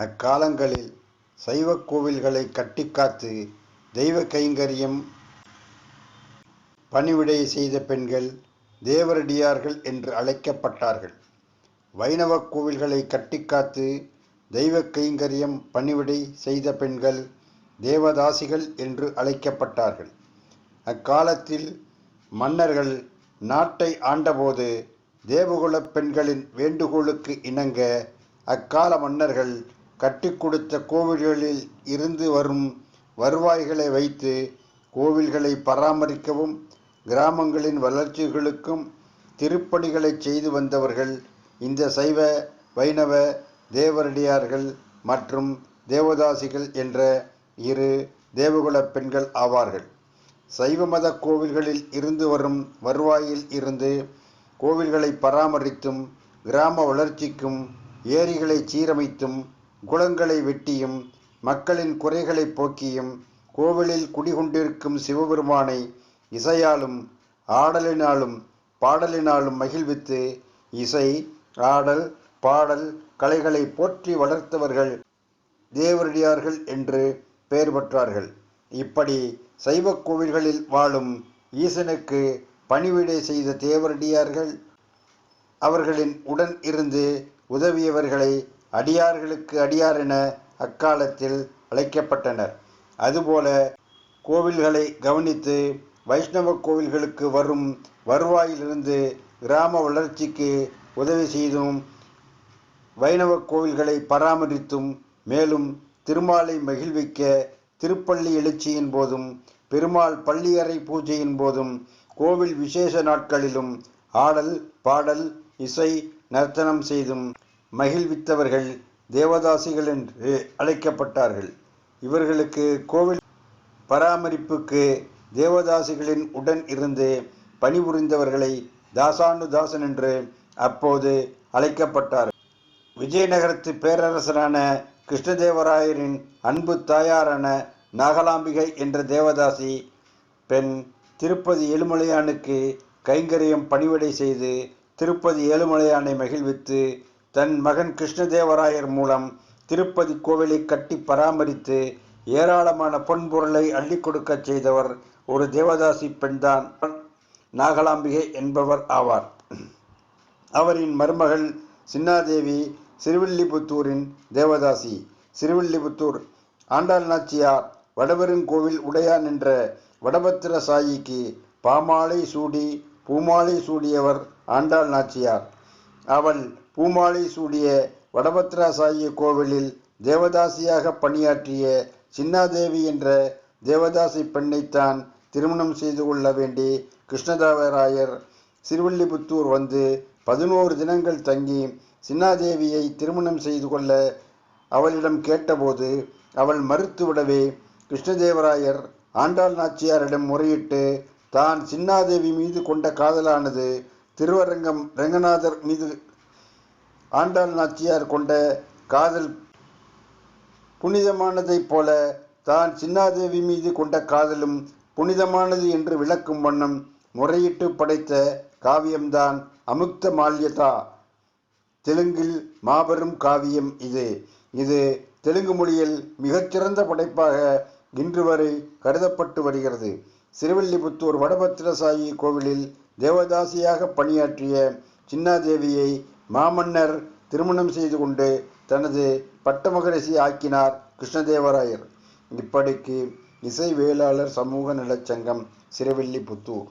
அக்காலங்களில் சைவக் கோவில்களை கட்டிக்காத்து தெய்வ கைங்கரியம் பணிவிடை செய்த பெண்கள் தேவரடியார்கள் என்று அழைக்கப்பட்டார்கள். வைணவக் கோவில்களை கட்டிக்காத்து தெய்வ கைங்கரியம் பணிவிடை செய்த பெண்கள் தேவதாசிகள் என்று அழைக்கப்பட்டார்கள். அக்காலத்தில் மன்னர்கள் நாட்டை ஆண்டபோது தேவகுலப் பெண்களின் வேண்டுகோளுக்கு இணங்க அக்கால மன்னர்கள் கட்டி கொடுத்த கோவில்களில் இருந்து வரும் வருவாய்களை வைத்து கோவில்களை பராமரிக்கவும் கிராமங்களின் வளர்ச்சிகளுக்கும் திருப்பணிகளை செய்து வந்தவர்கள் இந்த சைவ வைணவ தேவரடியார்கள் மற்றும் தேவதாசிகள் என்ற இரு தேவகுலப் பெண்கள் ஆவார்கள். சைவ மத கோவில்களில் இருந்து வரும் வருவாயில் இருந்து கோவில்களை பராமரித்தும் கிராம வளர்ச்சிக்கும் ஏரிகளை சீரமைத்தும் குளங்களை வெட்டியும் மக்களின் குறைகளை போக்கியும் கோவிலில் குடிகொண்டிருக்கும் சிவபெருமானை இசையாலும் ஆடலினாலும் பாடலினாலும் மகிழ்வித்து இசை ஆடல் பாடல் கலைகளை போற்றி வளர்த்தவர்கள் தேவரடியார்கள் என்று பெயர் பெற்றார்கள். இப்படி சைவ கோவில்களில் வாழும் ஈசனுக்கு பணிவிடை செய்த தேவரடியார்கள் அவர்களின் உடன் இருந்து உதவியவர்களை அடியார்களுக்கு அடியார் என அக்காலத்தில் அழைக்கப்பட்டனர். அதுபோல கோவில்களை கவனித்து வைஷ்ணவ கோவில்களுக்கு வரும் வருவாயிலிருந்து கிராம வளர்ச்சிக்கு உதவி செய்தும் வைணவ கோவில்களை பராமரித்தும் மேலும் திருமாலை மகிழ்விக்க திருப்பள்ளி எழுச்சியின் போதும் பெருமாள் பள்ளியறை பூஜையின் போதும் கோவில் விசேஷ நாட்களிலும் ஆடல் பாடல் இசை நர்த்தனம் செய்தும் மகிழ்வித்தவர்கள் தேவதாசிகள் என்று அழைக்கப்பட்டார்கள். இவர்களுக்கு கோவில் பராமரிப்புக்கு தேவதாசிகளின் உடன் இருந்து பணிபுரிந்தவர்களை தாசானுதாசன் என்று அப்போது அழைக்கப்பட்டார். விஜயநகரத்து பேரரசரான கிருஷ்ணதேவராயரின் அன்பு தாயாரான நாகலாம்பிகை என்ற தேவதாசி பெண் திருப்பதி ஏழுமலையானுக்கு கைங்கரியம் பணிவிடை செய்து திருப்பதி ஏழுமலையானை மகிழ்வித்து தன் மகன் கிருஷ்ணதேவராயர் மூலம் திருப்பதி கோவிலை கட்டி பராமரித்து ஏராளமான பொன்பொருளை அள்ளி கொடுக்கச் செய்தவர் ஒரு தேவதாசி பெண்தான். நாகலாம்பிகை என்பவர் ஆவார். அவரின் மருமகள் சின்னாதேவி சிறுவில்லிபுத்தூரின் தேவதாசி. சிறுவில்லிபுத்தூர் ஆண்டாள் நாச்சியார் வடவெருங்கோவில் உடையான் என்ற வடபத்திர சாயிக்கு பாமாலை சூடி பூமாலை சூடியவர் ஆண்டாள் நாச்சியார். அவள் பூமாலை சூடிய வடபத்ராசாயி கோவிலில் தேவதாசியாக பணியாற்றிய சின்னாதேவி என்ற தேவதாசி பெண்ணைத்தான் திருமணம் செய்து கொள்ள வேண்டி கிருஷ்ணதேவராயர் சிறுவில்லிபுத்தூர் வந்து பதினோரு தினங்கள் தங்கி சின்னாதேவியை திருமணம் செய்து கொள்ள அவளிடம் கேட்டபோது அவள் மறுத்துவிடவே கிருஷ்ணதேவராயர் ஆண்டாள் நாச்சியாரிடம் முறையிட்டு தான் சின்னாதேவி மீது கொண்ட காதலானது திருவரங்கம் ரங்கநாதர் மீது ஆண்டாள் நாச்சியார் கொண்ட காதல் புனிதமானதைப் போல தான் சின்னாதேவி மீது கொண்ட காதலும் புனிதமானது என்று விளக்கும் வண்ணம் முறையிட்டு படைத்த காவியம்தான் அமுக்த மால்யதா. தெலுங்கில் மாபெரும் காவியம் இது. இது தெலுங்கு மொழியில் மிகச்சிறந்த படைப்பாக இன்று வரை கருதப்பட்டு வருகிறது. சிறுவில்லிபுத்தூர் வடபத்திரசாயி கோவிலில் தேவதாசியாக பணியாற்றிய சின்னாதேவியை மாமன்னர் திருமணம் செய்து கொண்டு தனது பட்டமகரிசி ஆக்கினார் கிருஷ்ணதேவராயர். இப்படிக்கு இசை வேளாளர் சமூக நலச்சங்கம் சிறுவில்லிபுத்தூர்